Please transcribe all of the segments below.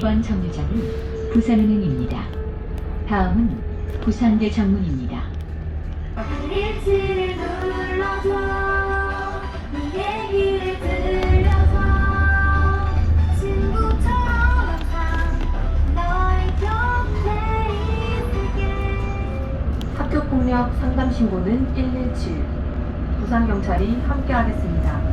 이번 정류장은 부산은행입니다. 다음은 부산대 정문입니다. 리치를 눌러줘 네 얘기를 들려줘 친구처럼 항상 너의 곁에 있을게 학교폭력 상담 신고는 117. 부산경찰이 함께하겠습니다.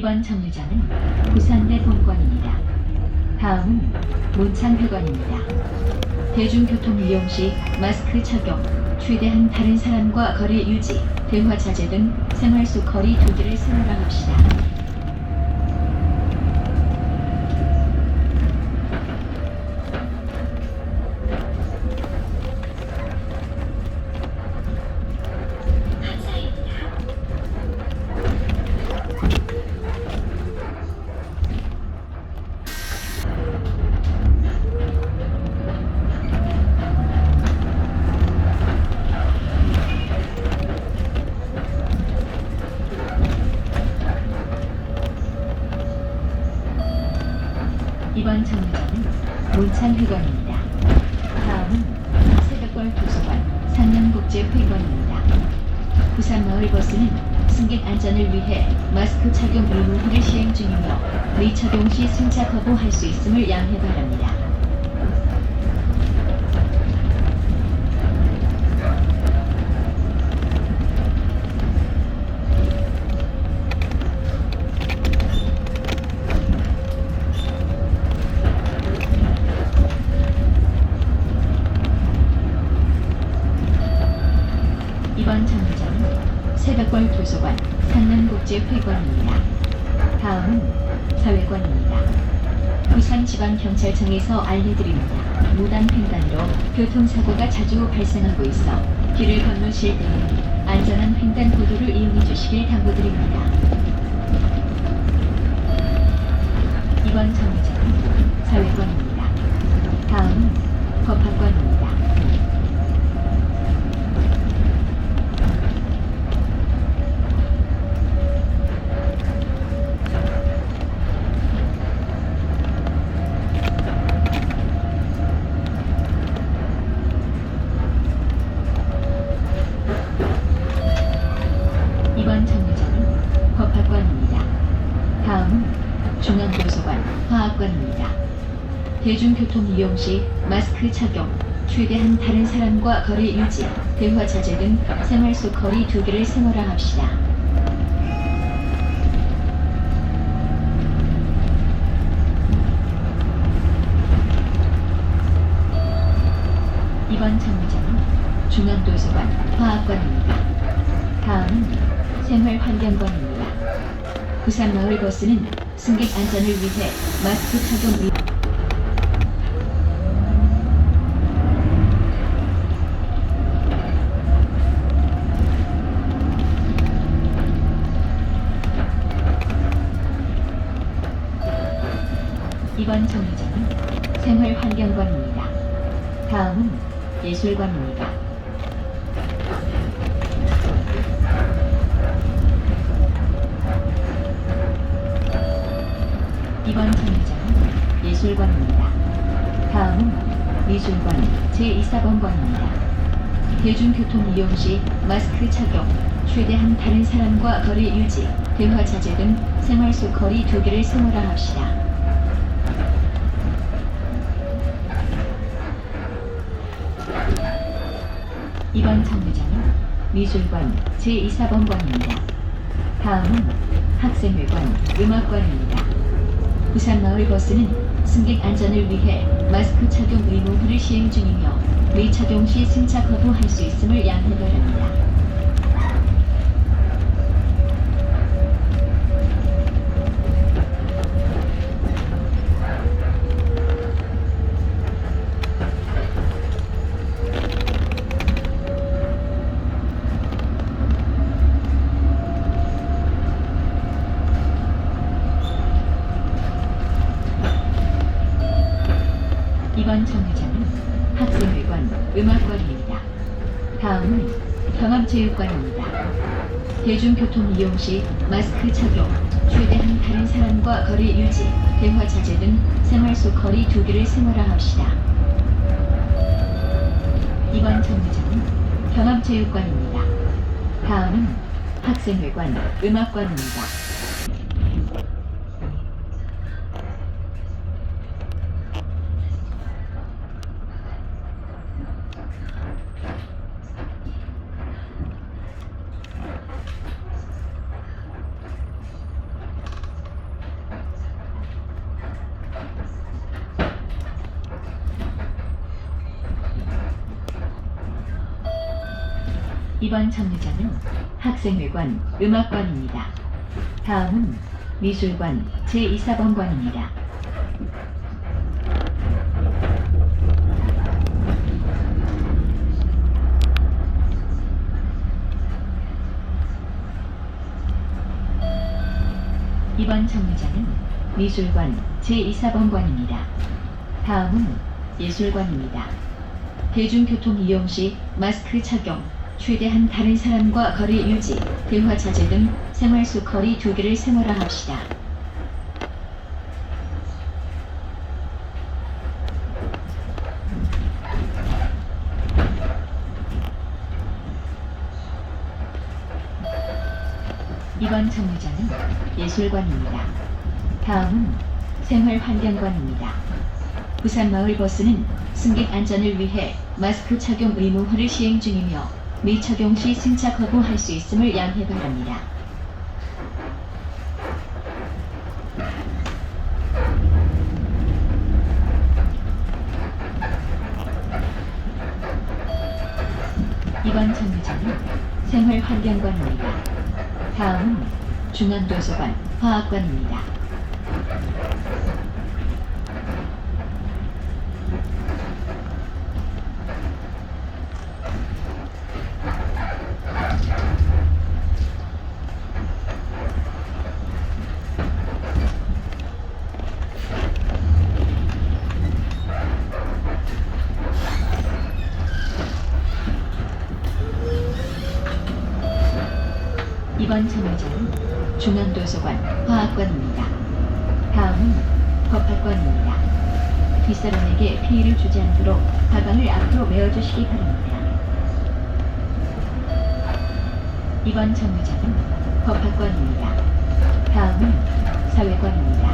이번 정류장은 부산대 본관입니다. 다음은 문창회관입니다. 대중교통 이용 시 마스크 착용, 최대한 다른 사람과 거리 유지, 대화 자제 등 생활 속 거리 두기를 생활합시다. 이번 정류장은 문창회관입니다. 다음은 새벽걸 도서관 상남국제회관입니다. 부산마을버스는 승객 안전을 위해 마스크 착용 의무화를 시행 중이며 미착용 시 승차 거부할 수 있음을 양해 바랍니다. 도서관 상남국제회관입니다. 다음은 사회관입니다. 부산지방경찰청에서 알려드립니다. 무단 횡단으로 교통사고가 자주 발생하고 있어 길을 건너실 때는 안전한 횡단 보도를 이용해 주시길 당부드립니다. 이번 정류장은 사회관입니다. 다음은 법학관입니다. 중앙도서관 화학관입니다. 대중교통 이용 시 마스크 착용, 최대한 다른 사람과 거리 유지, 대화 자제 등 생활 속 거리 두기를 생활화합시다. 이번 정류장은 중앙도서관 화학관입니다. 다음은 생활환경관입니다. 부산마을 버스는 승객 안전을 위해 마스크 착용 의 이번 정류장은 생활환경관입니다. 다음은 예술관입니다. 1번입니다. 다음은 미술관 제24번관입니다. 대중교통 이용 시 마스크 착용, 최대한 다른 사람과 거리 유지, 대화 자제 등 생활 속 거리 두기를 생활화합시다. 이번 정류장은 미술관 제24번관입니다. 다음은 학생회관 음악관입니다. 부산마을버스는 승객 안전을 위해 마스크 착용 의무화를 시행 중이며 미착용 시 승차 거부할 수 있음을 양해 바랍니다. 체육관입니다. 대중교통 이용 시 마스크 착용, 최대한 다른 사람과 거리 유지, 대화 자제 등 생활 속 거리 두기를 생활화합시다. 이번 정류장은 경합체육관입니다. 다음은 학생회관 음악관입니다. 이번 정류장은 학생회관 음악관입니다. 다음은 미술관 제24번관입니다. 이번 정류장은 미술관 제24번관입니다. 다음은 예술관입니다. 대중교통 이용 시 마스크 착용, 최대한 다른 사람과 거리 유지, 대화 자제 등 생활 속 거리 두기를 생활화합시다. 이번 정류장은 예술관입니다. 다음은 생활환경관입니다. 부산마을 버스는 승객 안전을 위해 마스크 착용 의무화를 시행 중이며 미착용 시 승차 거부할 수 있음을 양해 바랍니다. 이번 정류장은 생활환경관입니다. 다음은 중앙도서관 화학관입니다. 이번 정류장은 중앙도서관 화학관입니다. 다음은 법학관입니다. 뒷사람에게 피해를 주지 않도록 가방을 앞으로 메어주시기 바랍니다. 이번 정류장은 법학관입니다. 다음은 사회관입니다.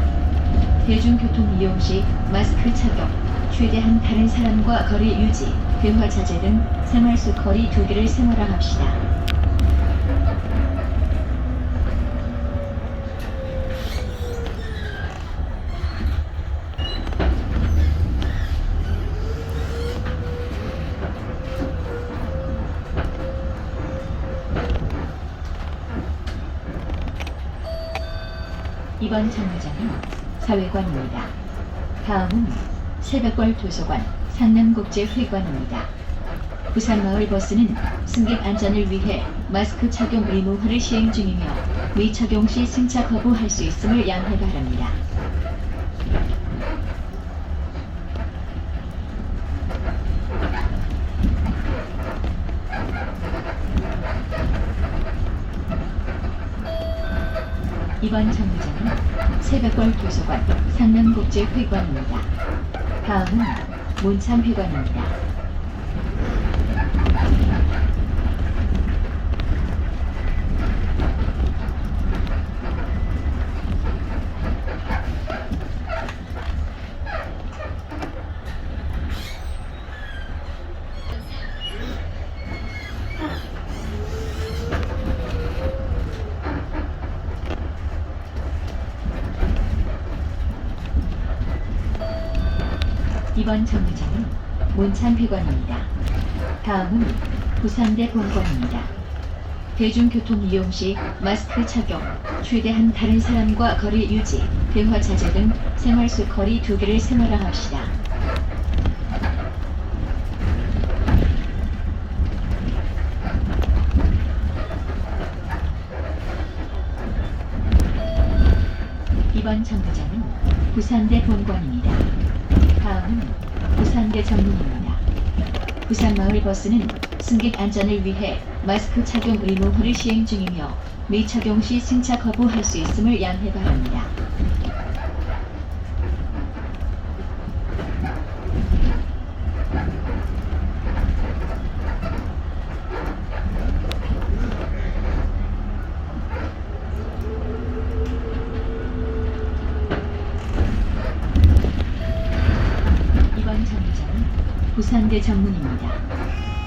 대중교통 이용 시 마스크 착용, 최대한 다른 사람과 거리 유지, 대화 자제 등 생활 속 거리 두기를 생활화합시다. 이번 정류장은 사회관입니다. 다음은 새벽월 도서관 상남국제회관입니다. 부산마을버스는 승객 안전을 위해 마스크 착용 의무화를 시행 중이며 미착용 시 승차 거부할 수 있음을 양해 바랍니다. 이번 정류 새벽골 도서관 상남국제회관입니다. 다음은 문창회관입니다. 이번 정류장은 문창회관입니다. 다음은 부산대 본관입니다. 대중교통 이용 시 마스크 착용, 최대한 다른 사람과 거리 유지, 대화 자제 등 생활 속 거리 두 개를 생활화합시다. 이번 정류장은 부산대 본관입니다. 다음은 부산대 정문입니다. 부산마을 버스는 승객 안전을 위해 마스크 착용 의무화를 시행 중이며 미착용 시 승차 거부할 수 있음을 양해 바랍니다. 이번 정류장은 부산대 정문입니다.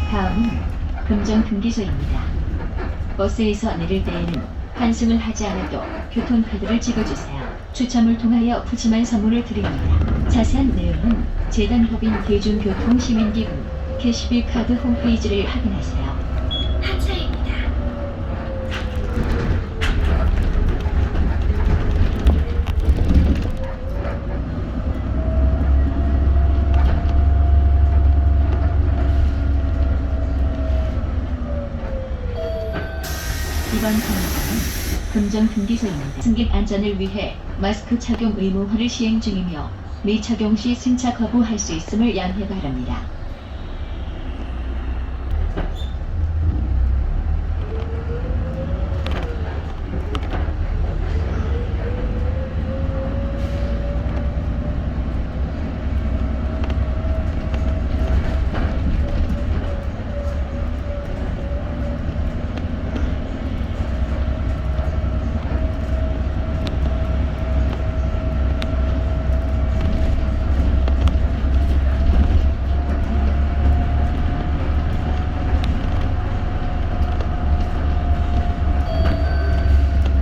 다음은 금정 등기소입니다. 버스에서 내릴 때에는 환승을 하지 않아도 교통카드를 찍어주세요. 추첨을 통하여 푸짐한 선물을 드립니다. 자세한 내용은 재단법인 대중교통시민기금 캐시빌 카드 홈페이지를 확인하세요. 이번 정류장은 금정 등기소입니다. 승객 안전을 위해 마스크 착용 의무화를 시행 중이며 미착용 시 승차 거부할 수 있음을 양해 바랍니다.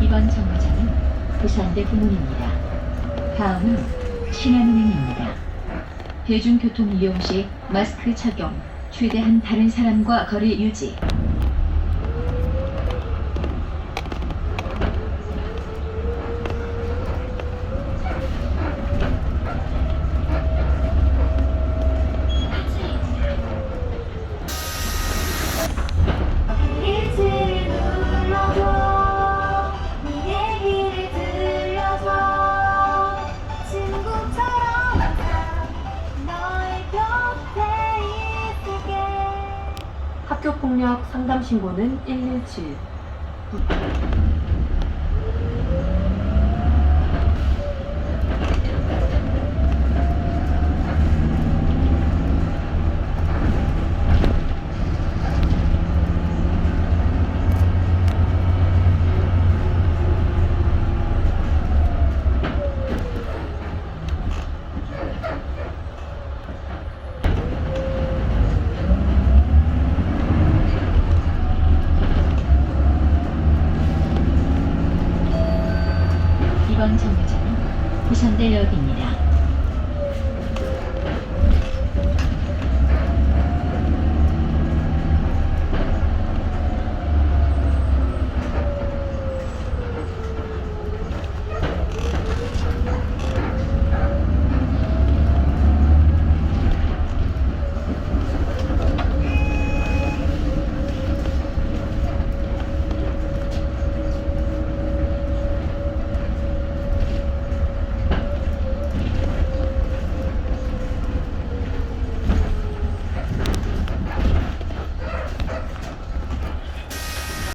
이번 정류장은 부산대 후문입니다. 다음은 신한은행입니다. 대중교통 이용 시 마스크 착용, 최대한 다른 사람과 거리 유지, 폭력 상담 신고는 117.